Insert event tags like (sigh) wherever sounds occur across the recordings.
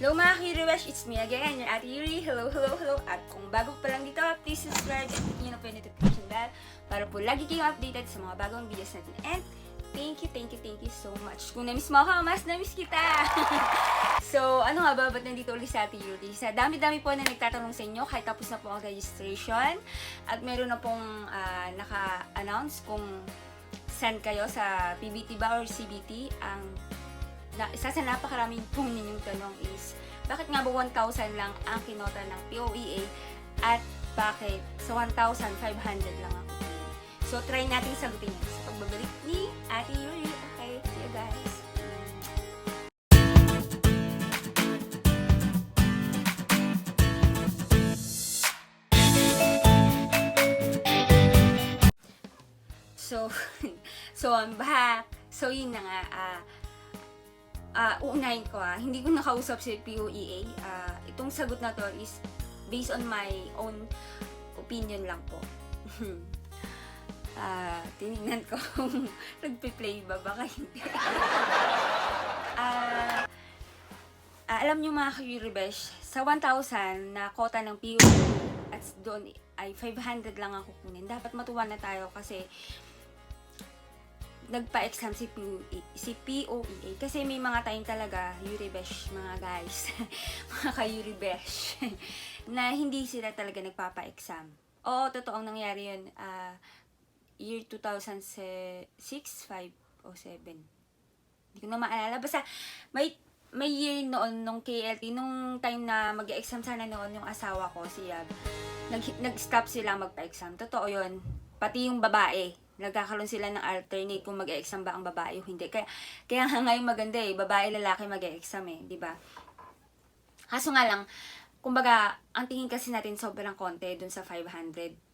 Hello mga Kiriwesh, it's me again, your Ate Yuri. Hello, hello, hello. At kung bago pa lang dito, please subscribe at click nyo notification bell para po lagi kayong updated sa mga bagong videos natin. And thank you, thank you, thank you so much. Kung na-miss mo ako, mas na-miss kita. (laughs) so, ano nga ba, ba't nandito ulit sa Ate Yuri? Sa dami-dami po na nagtatanong sa inyo, kahit tapos na po ang registration. At meron na pong ah, naka-announce kung saan kayo sa PBT ba or CBT. Ang na, isa sa napakaraming pong ninyong tanong is, bakit nga ba 1,000 lang ang kinota ng POEA at bakit sa 1,500 lang ang kukunin? So, try natin sagutin yan sa pagbabalik ni Ate Yuri. Okay, see you guys. So, (laughs) so I'm back. So, yun na nga. ah ah uunahin ko ah, hindi ko nakausap si POEA. Ah, itong sagot na to is based on my own opinion lang po. (laughs) Ah, tinignan ko kung (laughs) nagpe-play ba baka hindi. (laughs) Ah, ah, alam nyo mga ka-Yuribesh, sa 1,000 na kota ng POEA at doon ay 500 lang ang kukunin. Dapat matuwa na tayo kasi nagpa-exam si, POE, si POEA. Kasi may mga time talaga, Yuribesh, mga guys, (laughs) mga ka-Yuribesh, (laughs) na hindi sila talaga nagpapa-exam. Oo, totoong nangyari yun. ah, year 2006, 5, o 7. Hindi ko na maalala. Basta, may may year noon nung KLT, nung time na mag-exam sana noon yung asawa ko, si Yab, nag, nag-stop sila magpa-exam. Totoo yun. Pati yung babae, nagkakaroon sila ng alternate kung mag-exam ba ang babae o hindi. Kaya, kaya nga ngayon maganda eh, babae, lalaki mag-exam eh, di ba? Kaso nga lang, kumbaga, ang tingin kasi natin sobrang konti dun sa 500.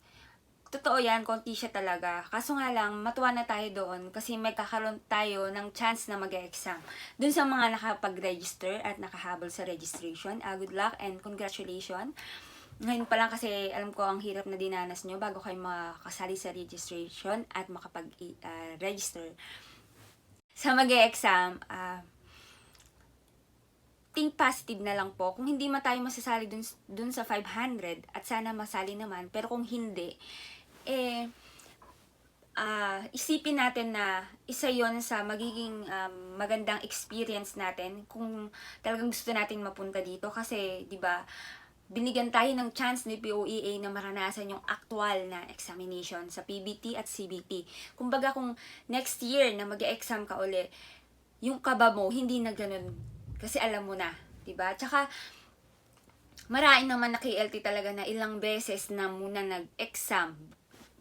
Totoo yan, konti siya talaga. Kaso nga lang, matuwa na tayo doon kasi may kakaroon tayo ng chance na mag-exam. Dun sa mga nakapag-register at nakahabol sa registration, ah, good luck and congratulations. Ngayon pa lang kasi alam ko ang hirap na dinanas nyo bago kayo makasali sa registration at makapag-register. sa mag-exam, ah, think positive na lang po. Kung hindi man tayo masasali dun, dun sa 500 at sana masali naman, pero kung hindi, eh, ah isipin natin na isa yon sa magiging um, magandang experience natin kung talagang gusto natin mapunta dito kasi 'di ba binigyan tayo ng chance ni POEA na maranasan yung actual na examination sa PBT at CBT. Kumbaga kung next year na mag-exam ka uli, yung kaba mo hindi na ganun kasi alam mo na, 'di ba? Tsaka marami naman na KLT talaga na ilang beses na muna nag-exam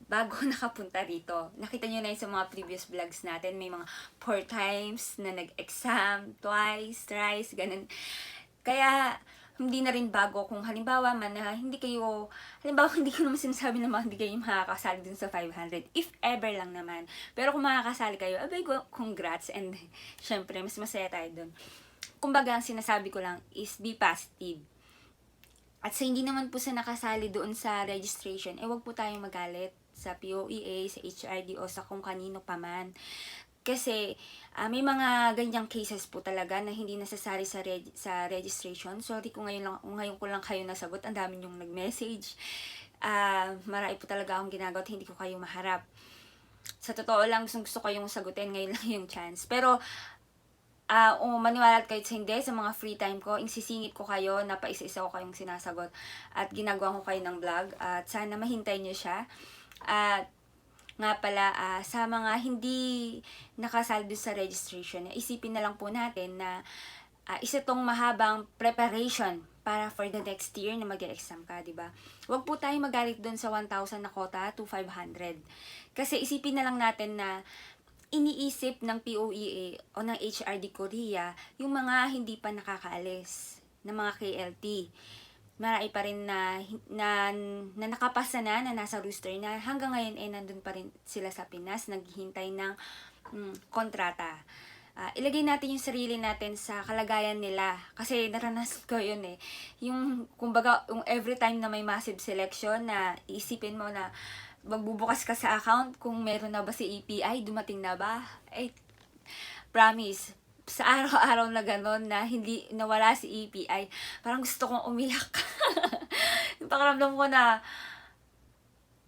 bago (laughs) nakapunta rito. Nakita nyo na yun sa mga previous vlogs natin. May mga four times na nag-exam, twice, thrice, ganun. Kaya, hindi na rin bago kung halimbawa man na hindi kayo, halimbawa (laughs) hindi ko naman sinasabi na hindi kayo makakasali dun sa 500. If ever lang naman. Pero kung makakasali kayo, abay, congrats. And, (laughs) syempre, mas masaya tayo dun. Kumbaga, ang sinasabi ko lang is be positive. At sa hindi naman po sa nakasali doon sa registration, eh wag po tayong magalit sa POEA, sa HRD sa kung kanino pa man. Kasi ah, may mga ganyang cases po talaga na hindi nasasari sa reg- sa registration. Sorry kung ngayon lang ngayon ko lang kayo nasagot. Ang dami yung nag-message. Ah, marami po talaga akong ginagawa at hindi ko kayo maharap. Sa totoo lang, gusto, gusto ko yung sagutin ngayon (laughs) lang yung chance. Pero ah o maniwala kayo sa hindi sa mga free time ko, insisingit ko kayo na paisa-isa ko kayong sinasagot at ginagawa ko kayo ng vlog at sana mahintay niyo siya. At nga pala, ah, sa mga hindi nakasaldo sa registration, isipin na lang po natin na ah, isa tong mahabang preparation para for the next year na mag-exam ka, di ba? Huwag po tayong magalit doon sa 1,000 na kota to 500. Kasi isipin na lang natin na iniisip ng POEA o ng HRD Korea yung mga hindi pa nakakaalis na mga KLT. Marami pa rin na, na, na nakapasa na, na nasa rooster na hanggang ngayon eh nandun pa rin sila sa Pinas, naghihintay ng mm, kontrata. Ah, ilagay natin yung sarili natin sa kalagayan nila. Kasi naranas (laughs) ko yun eh. Yung, kumbaga, yung every time na may massive selection na isipin mo na magbubukas ka sa account kung meron na ba si API, dumating na ba? Eh, promise, sa araw-araw na gano'n na hindi nawala si EPI, parang gusto kong umiyak. (laughs) Yung Pakiramdam ko na,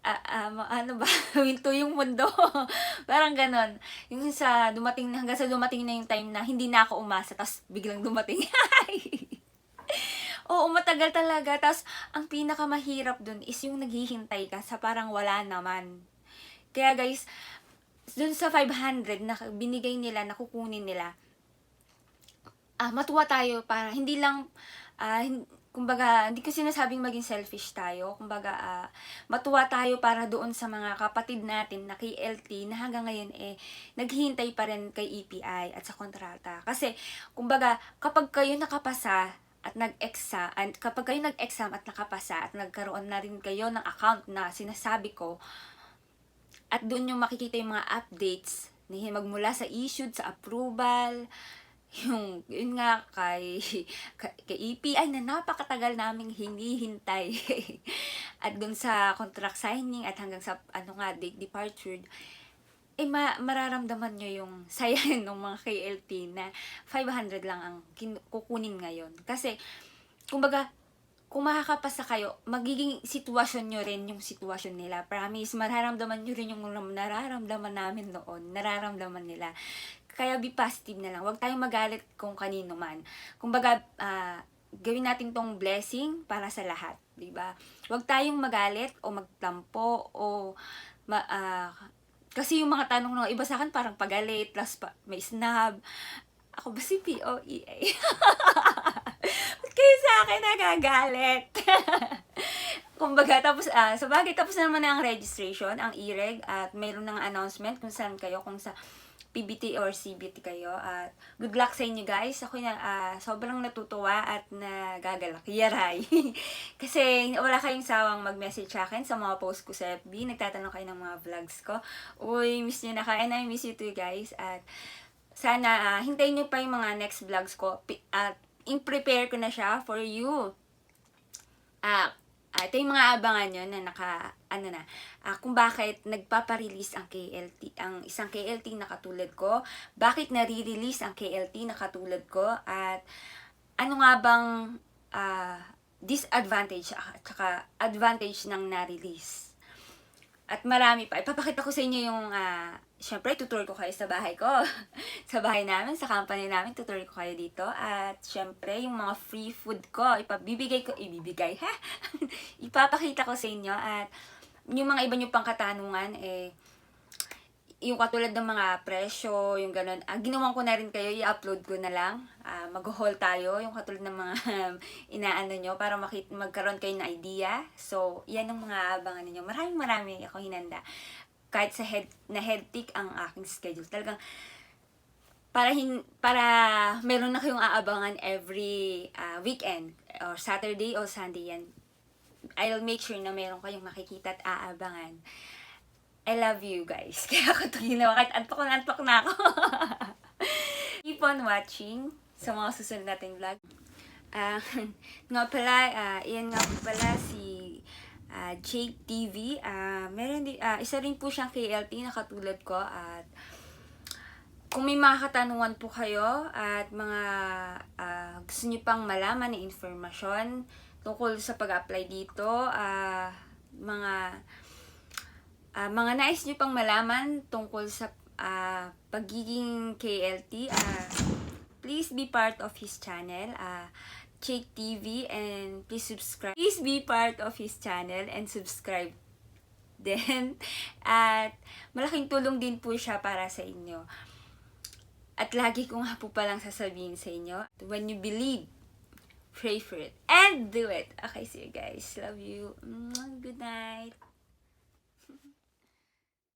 ah, ma- ano ba, winto (laughs) yung mundo. (laughs) parang ganon. Yung sa dumating hanggang sa dumating na yung time na hindi na ako umasa, tapos biglang dumating. Oo, matagal talaga. Tapos, ang pinakamahirap dun is yung naghihintay ka sa parang wala naman. Kaya guys, dun sa 500 na binigay nila, na kukunin nila, ah, matuwa tayo para hindi lang, ah, kumbaga, hindi ko sinasabing maging selfish tayo. Kumbaga, ah, matuwa tayo para doon sa mga kapatid natin na KLT na hanggang ngayon eh, naghihintay pa rin kay EPI at sa kontrata. Kasi, kumbaga, kapag kayo nakapasa at nag-exam, and kapag kayo nag-exam at nakapasa at nagkaroon na rin kayo ng account na sinasabi ko, at doon yung makikita yung mga updates magmula sa issued, sa approval, yung, yun nga, kay, (laughs) kay, EPI na napakatagal naming hinihintay. (laughs) at doon sa contract signing at hanggang sa, ano nga, date departure, eh, ma- mararamdaman nyo yung (laughs) saya ng mga KLT na 500 lang ang kin- kukunin ngayon. Kasi, kumbaga, kung makakapasa kayo, magiging sitwasyon nyo rin yung sitwasyon nila. Promise, mararamdaman nyo rin yung nararamdaman namin noon. Nararamdaman nila. Kaya be positive na lang. Huwag tayong magalit kung kanino man. Kumbaga, ah, gawin natin tong blessing para sa lahat. 'di ba? Huwag tayong magalit o magtampo o ma, ah, kasi yung mga tanong ng iba sa akin parang pagalit, plus pa, may snub. Ako ba si POEA? (laughs) Kayo sa akin nagagalit? (laughs) Kumbaga, tapos, ah, sa bagay, tapos na naman na ang registration, ang e-reg, at mayroon ng announcement kung saan kayo, kung sa PBT or CBT kayo. At good luck sa inyo guys. Ako na ah, sobrang natutuwa at nagagalak. Yaray. (laughs) Kasi wala kayong sawang mag-message sa akin sa mga post ko sa FB. Nagtatanong kayo ng mga vlogs ko. Uy, miss nyo na kayo. And I miss you too guys. At sana ah, hintayin nyo pa yung mga next vlogs ko. At in-prepare ko na siya for you. Ah, ah, ito yung mga abangan nyo na naka, ano na, ah, kung bakit nagpaparelease ang KLT, ang isang KLT na katulad ko, bakit nare-release ang KLT na katulad ko, at ano nga bang ah, disadvantage at saka advantage ng na-release. At marami pa. Ipapakita ko sa inyo yung, ah, syempre, tutor ko kayo sa bahay ko. (laughs) sa bahay namin, sa company namin, tutor ko kayo dito. At syempre, yung mga free food ko, ipabibigay ko, ibibigay, ha? (laughs) Ipapakita ko sa inyo. At yung mga iba nyo pang katanungan, eh, yung katulad ng mga presyo, yung ganun, ah, ginawan ko na rin kayo, i-upload ko na lang. Ah, mag-haul tayo, yung katulad ng mga (laughs) inaano nyo, para makit magkaroon kayo ng idea. So, yan ang mga abangan ninyo. Maraming marami ako hinanda. Kahit sa head, na hectic ang aking schedule. Talagang, para hin para meron na kayong aabangan every ah, weekend or Saturday or Sunday yan. I'll make sure na meron kayong makikita at aabangan. I love you guys. (laughs) Kaya ako ito ginawa. Kahit antok na antok na ako. (laughs) Keep on watching sa mga susunod nating vlog. Ah, (laughs) nga pala, ah, iyan nga pala si ah, Jake TV. Ah, meron din, ah, isa rin po siyang KLT na katulad ko at kung may mga katanungan po kayo at mga ah, gusto niyo pang malaman na informasyon tungkol sa pag-apply dito, ah, mga ah, mga nais niyo pang malaman tungkol sa ah, pagiging KLT, ah, please be part of his channel, ah, Jake TV, and please subscribe. Please be part of his channel and subscribe din. (laughs) At malaking tulong din po siya para sa inyo. At lagi ko nga po palang sasabihin sa inyo, when you believe, pray for it, and do it. Okay, see you guys. Love you. Good night.